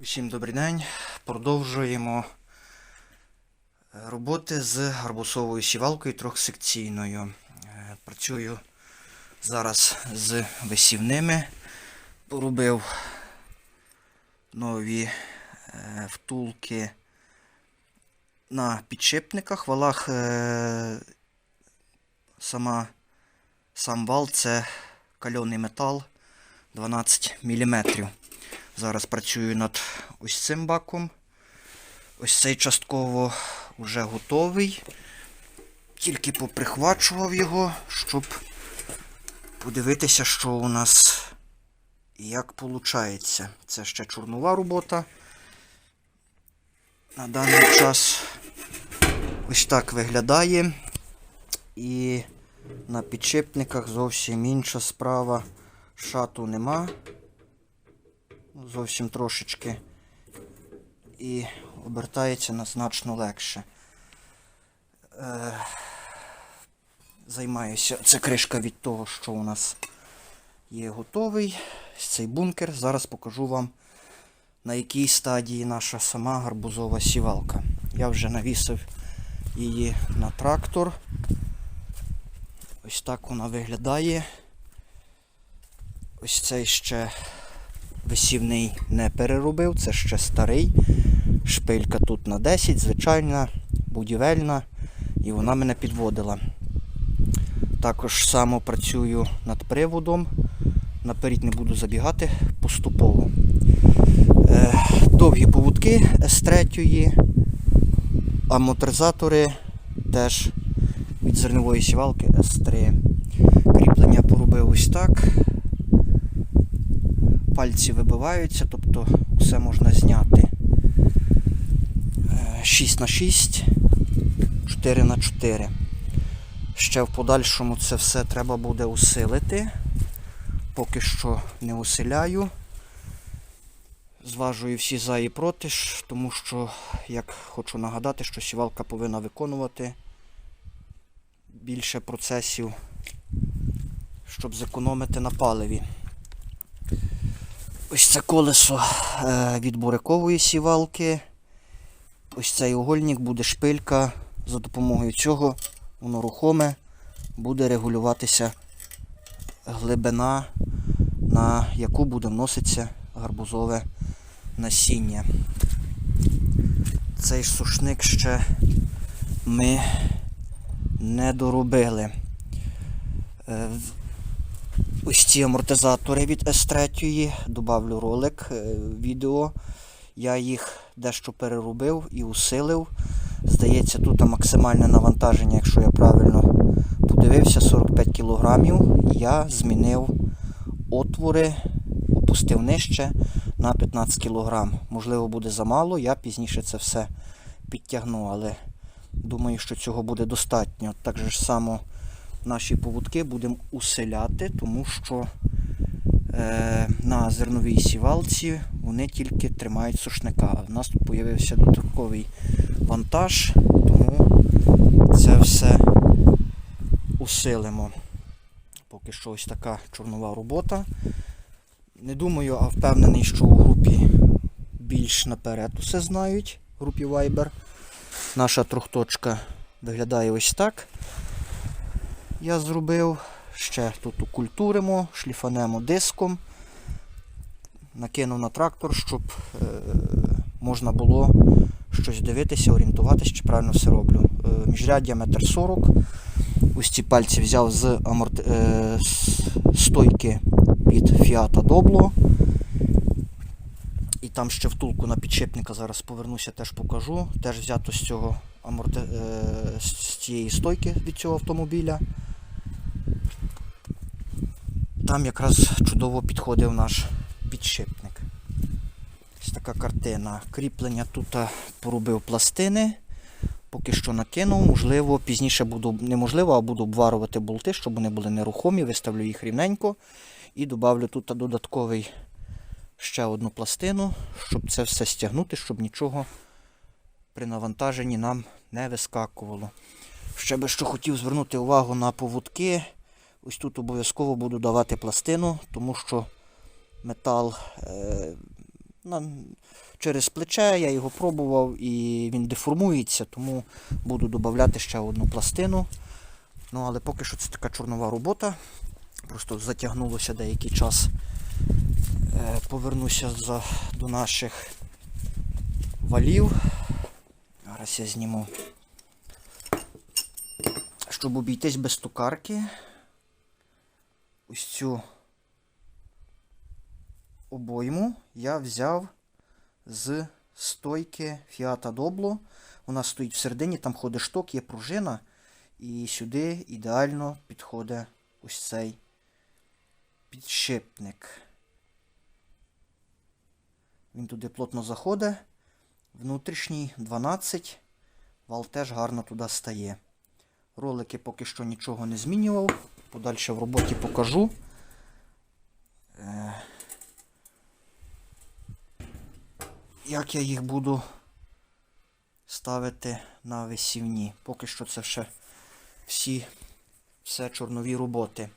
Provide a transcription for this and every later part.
Усім добрий день. Продовжуємо е, роботи з гарбусовою сівалкою трьохсекційною. Е, Працюю зараз з висівними. Поробив нові е, втулки на підшипниках. Валах сама, сам вал це кальоний метал 12 мм. Зараз працюю над ось цим баком. Ось цей частково вже готовий. Тільки поприхвачував його, щоб подивитися, що у нас і як виходить. Це ще чорнова робота. На даний час ось так виглядає. І на підшипниках зовсім інша справа. Шату нема зовсім трошечки і обертається на значно легше. Е, займаюся. Це кришка від того, що у нас є готовий. Цей бункер. Зараз покажу вам, на якій стадії наша сама гарбузова сівалка. Я вже навісив її на трактор. Ось так вона виглядає. Ось цей ще висівний не переробив, це ще старий. Шпилька тут на 10, звичайна, будівельна, і вона мене підводила. Також само працюю над приводом. Наперед не буду забігати поступово. Е, довгі поводки С3, амортизатори теж від зернової сівалки С3. Кріплення поробив ось так пальці вибиваються, тобто все можна зняти. 6 на 6 4 на 4 Ще в подальшому це все треба буде усилити. Поки що не усиляю. Зважую всі за і проти, тому що, як хочу нагадати, що сівалка повинна виконувати більше процесів, щоб зекономити на паливі. Ось це колесо е, від бурикової сівалки. Ось цей угольник буде шпилька. За допомогою цього воно рухоме буде регулюватися глибина, на яку буде вноситися гарбузове насіння. Цей сушник ще ми не доробили. Ось ці амортизатори від S3, добавлю ролик, е, відео. Я їх дещо переробив і усилив. Здається, тут максимальне навантаження, якщо я правильно подивився, 45 кг. Я змінив отвори, опустив нижче на 15 кг. Можливо, буде замало, я пізніше це все підтягну, але думаю, що цього буде достатньо. Так же само наші поводки будемо усиляти, тому що е, на зерновій сівалці вони тільки тримають сушника. У нас тут з'явився додатковий вантаж, тому це все усилимо. Поки що ось така чорнова робота. Не думаю, а впевнений, що у групі більш наперед усе знають, в групі Viber. Наша трьохточка виглядає ось так я зробив. Ще тут укультуримо, шліфанемо диском. Накинув на трактор, щоб е, можна було щось дивитися, орієнтуватися, чи правильно все роблю. Е, міжряддя 1,40 м. Ось ці пальці взяв з аморти... е, стойки від Fiat Doblo. І там ще втулку на підшипника зараз повернуся, теж покажу. Теж взято з цього аморти... е, з цієї стойки від цього автомобіля. Там якраз чудово підходив наш підшипник. Ось така картина. Кріплення тут поробив пластини. Поки що накинув, можливо, пізніше буду, неможливо, а буду обварувати болти, щоб вони були нерухомі, виставлю їх рівненько і додавлю тут додатковий ще одну пластину, щоб це все стягнути, щоб нічого при навантаженні нам не вискакувало. Ще би що хотів звернути увагу на поводки. Ось тут обов'язково буду давати пластину, тому що метал е, на, через плече, я його пробував і він деформується, тому буду додати ще одну пластину. Ну, але поки що це така чорнова робота. Просто затягнулося деякий час. Е, повернуся за, до наших валів. Зараз я зніму. Щоб обійтись без токарки, ось цю обойму я взяв з стойки Fiat Doblo. Вона стоїть всередині, там ходить шток, є пружина. І сюди ідеально підходить ось цей підшипник. Він туди плотно заходить. Внутрішній 12. Вал теж гарно туди стає. Ролики поки що нічого не змінював. Подальше в роботі покажу. Е, Як я їх буду ставити на висівні. Поки що це ще всі все чорнові роботи.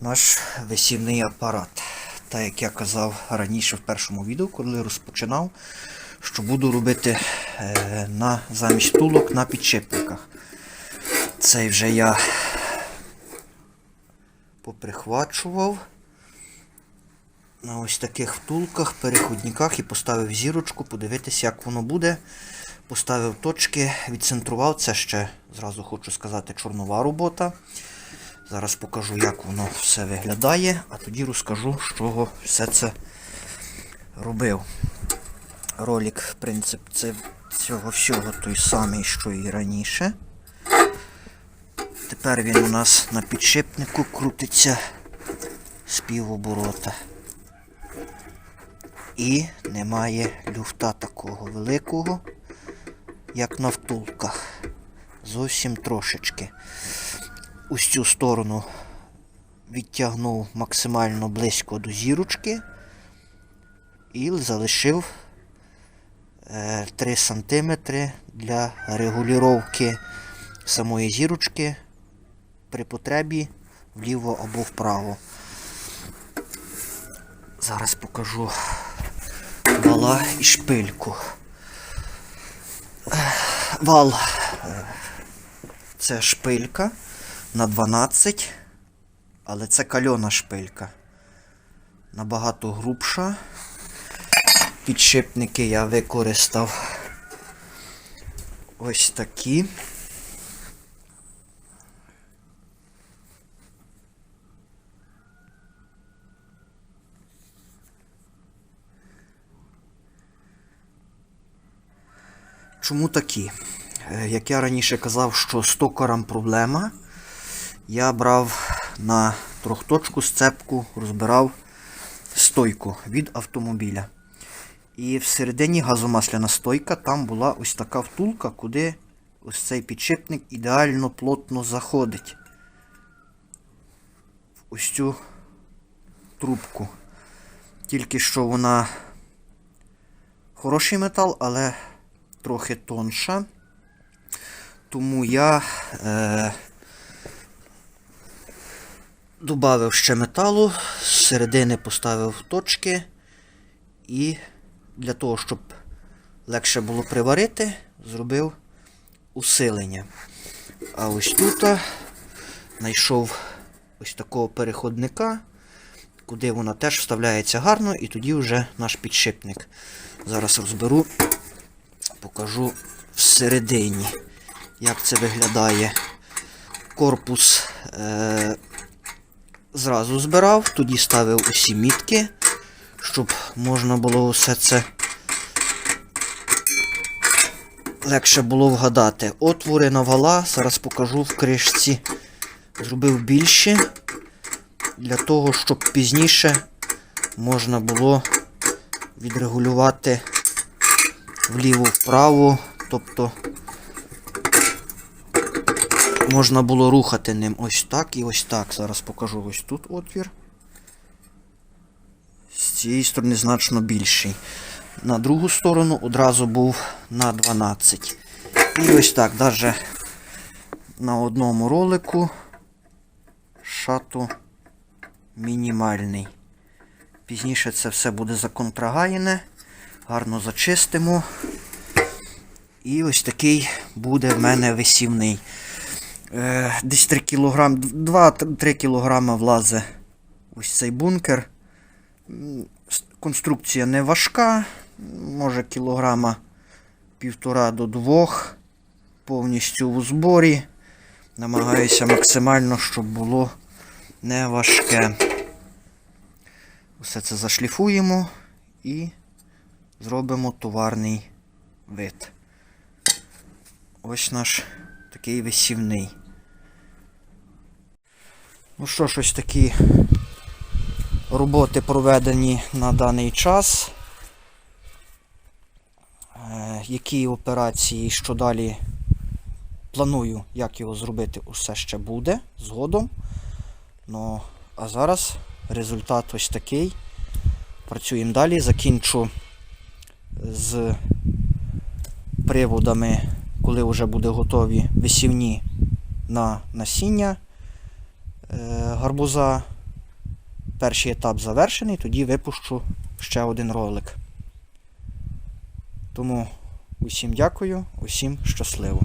Наш висівний апарат. Так як я казав раніше в першому відео, коли розпочинав, що буду робити е, на замість тулок на підшипниках. Цей вже я поприхвачував на ось таких втулках, переходниках і поставив зірочку, подивитися, як воно буде. Поставив точки, відцентрував. Це ще, зразу хочу сказати, чорнова робота. Зараз покажу, як воно все виглядає, а тоді розкажу, з чого все це робив. Ролик, принцип це, цього всього той самий, що і раніше. Тепер він у нас на підшипнику крутиться з півоборота. І немає люфта такого великого, як на втулках. Зовсім трошечки. Ось цю сторону відтягнув максимально близько до зірочки і залишив е, 3 см для регулювання самої зірочки при потребі вліво або вправо. Зараз покажу вала і шпильку. Вал е, це шпилька на 12, але це кальона шпилька. Набагато грубша. Підшипники я використав ось такі. Чому такі? Е, Як я раніше казав, що з токарем проблема, я брав на трьохточку сцепку, розбирав стойку від автомобіля. І всередині газомасляна стойка, там була ось така втулка, куди ось цей підшипник ідеально плотно заходить. В ось цю трубку. Тільки що вона хороший метал, але трохи тонша. Тому я е, додав ще металу, з середини поставив точки і для того, щоб легше було приварити, зробив усилення. А ось тут знайшов ось такого переходника, куди вона теж вставляється гарно, і тоді вже наш підшипник. Зараз розберу, покажу всередині, як це виглядає. Корпус е, зразу збирав, тоді ставив усі мітки, щоб можна було все це легше було вгадати. Отвори на вала, зараз покажу в кришці. Зробив більше, для того, щоб пізніше можна було відрегулювати вліво-вправо, тобто можна було рухати ним ось так і ось так. Зараз покажу ось тут отвір. З цієї сторони значно більший. На другу сторону одразу був на 12. І ось так, навіть на одному ролику шату мінімальний. Пізніше це все буде законтрагаяне. Гарно зачистимо. І ось такий буде в мене висівний. Е, десь 3 кг, 2-3 кг влазе ось цей бункер. Конструкція не важка, може кілограма півтора до двох. Повністю у зборі. Намагаюся максимально, щоб було не важке. Все це зашліфуємо і зробимо товарний вид. Ось наш такий висівний. Ну що ж, ось такі роботи проведені на даний час. Е, Які операції, що далі планую, як його зробити, усе ще буде згодом. Ну, а зараз результат ось такий. Працюємо далі, закінчу з приводами, коли вже буде готові висівні на насіння е, гарбуза. Перший етап завершений, тоді випущу ще один ролик. Тому усім дякую, усім щасливо.